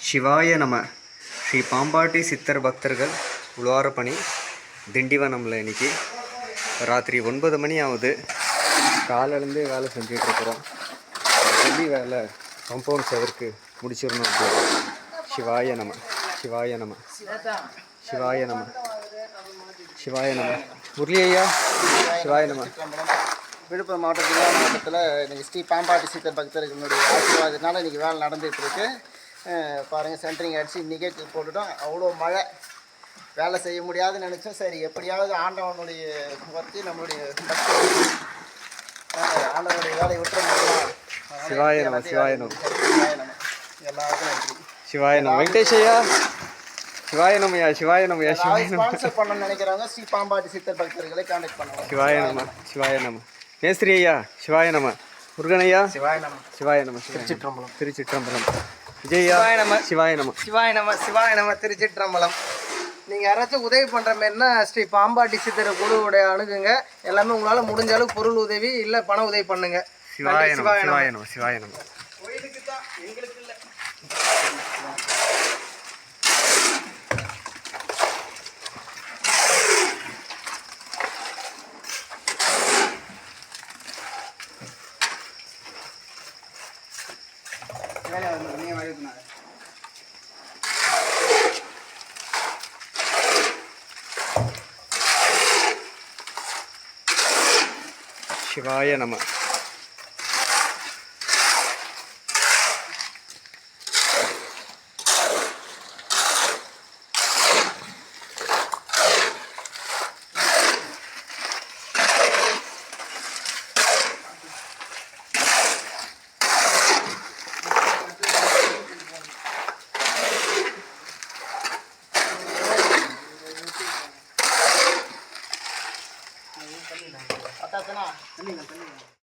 சிவாய நம. ஸ்ரீ பாம்பாட்டி சித்தர் பக்தர்கள் உழவார பணி திண்டிவனமில் இன்னைக்கு. ராத்திரி ஒன்பது மணி ஆகுது. காலையிலேருந்தே வேலை செஞ்சிகிட்ருக்குறோம் இருக்கிறோம் சொல்லி வேலை கம்பவுண்ட் செவருக்கு முடிச்சிடணும் அப்படின்னு. சிவாய நம சிவாய நம. சிவாய நம. சிவாய நம. முரளி ஐயா சிவாய நம. விழுப்புரம் மாவட்ட மாவட்டத்தில் இன்றைக்கி ஸ்ரீ பாம்பாட்டி சித்தர் பக்தர்களுடைய ஆசீர்வாதத்தினால இன்றைக்கி வேலை நடந்துகிட்டு இருக்குது அஹ் பாருங்க சென்ட்ரிங் அடித்து நிகழ்ச்சி போட்டுட்டோம் அவ்வளோ மழை வேலை செய்ய முடியாதுன்னு நினச்சோம் சரி எப்படியாவது ஆண்டவனுடைய வச்சு நம்மளுடைய பக்தி ஆண்டவனுடைய வேலையை விட்டுற முடியுமா சிவாய நம, சிவாய நம. எல்லாருக்கும் நன்றி சிவாய நம வெங்கடேஷ் ஐயா சிவாய நமயா சிவாய நமயா சிவாய ஸ்பான்சர் பண்ணணும்னு நினைக்கிறவங்க ஸ்ரீ பாம்பாட்டி சித்தர் பக்தர்களை கான்டாக்ட் பண்ணுவாங்க சிவாய நம சிவாய நம மேஸ்திரி ஐயா சிவாய நம முருகன் ஐயா சிவாய நம சிவாய நம திருச்சிற்றம்பலம் திருச்சிற்றம்பலம் விஜய் நம. சிவாய நம. சிவாய நம சிவாய நம திருச்சிற்றம்பலம். நீங்கள் யாராச்சும் உதவி பண்ணுற மாரினா ஸ்ரீ பாம்பாட்டி சித்தர் குழுவுடைய அணுகுங்க. எல்லாமே உங்களால் முடிஞ்ச அளவுக்கு பொருள் உதவி இல்லை பண உதவி பண்ணுங்க. சிவாய நம சிவாய நம. சிவாய நம ఒకవేళ నేను అడుగుతున్నాను శివాయ నమ சிவாய நம பத்தாச்சுனா